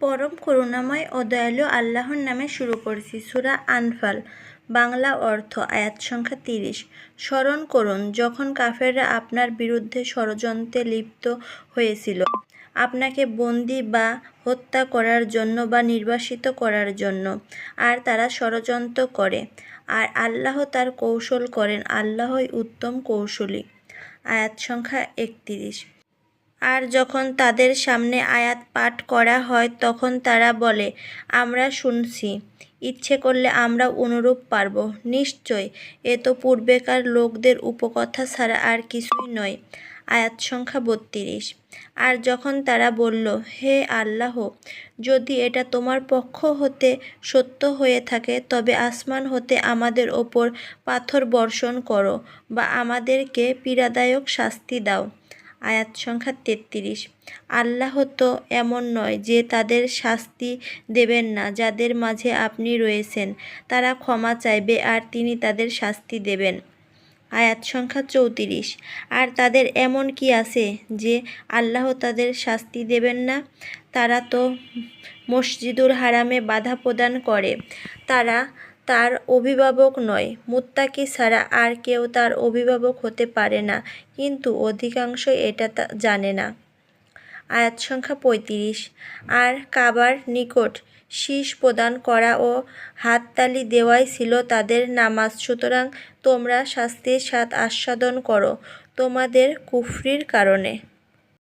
পরম করুণাময় ও দয়ালু আল্লাহর নামে শুরু করছি সুরা আনফাল, বাংলা অর্থ, আয়াত সংখ্যা তিরিশ। স্মরণ করুন, যখন কাফেররা আপনার বিরুদ্ধে ষড়যন্ত্রে লিপ্ত হয়েছিল, আপনাকে বন্দি বা হত্যা করার জন্য বা নির্বাসিত করার জন্য, আর তারা ষড়যন্ত্র করে, আর আল্লাহ তার কৌশল করেন, আল্লাহই উত্তম কৌশলী। আয়াত সংখ্যা একত্রিশ। আর যখন তাদের সামনে আয়াত পাঠ করা হয়, তখন তারা বলে, আমরা শুনছি। ইচ্ছে করলে আমরা অনুরূপ পারব। নিশ্চয়, এ তো পূর্বেকার লোকদের উপকথা ছাড়া আর কিছুই নয়। আয়াত সংখ্যা বত্রিশ। আর যখন তারা বলল, হে আল্লাহ, যদি এটা তোমার পক্ষ হতে সত্য হয়ে থাকে, তবে আসমান হতে আমাদের ওপর পাথর বর্ষণ করো বা আমাদেরকে পীড়াদায়ক শাস্তি দাও। আয়াত সংখ্যা তেত্রিশ। আল্লাহ তো এমন নয় যে তাদের শাস্তি দেবেন না, যাদের মাঝে আপনি রয়েছেন। তারা ক্ষমা চাইবে আর তিনি তাদের শাস্তি দেবেন। আয়াত সংখ্যা চৌত্রিশ। আর তাদের এমন কি আছে যে আল্লাহ তাদের শাস্তি দেবেন না? তারা তো মসজিদুল হারামে বাধা প্রদান করে। তারা তার অভিভাবক নয়। মুত্তাকি ছাড়া আর কেউ তার অভিভাবক হতে পারে না, কিন্তু অধিকাংশই এটা জানে না। আয়াত সংখ্যা পঁয়ত্রিশ। আর কাবার নিকট শীষ প্রদান করা ও হাততালি দেওয়াই ছিল তাদের নামাজ। সুতরাং তোমরা শাস্তির স্বাদ আস্বাদন করো তোমাদের কুফরির কারণে।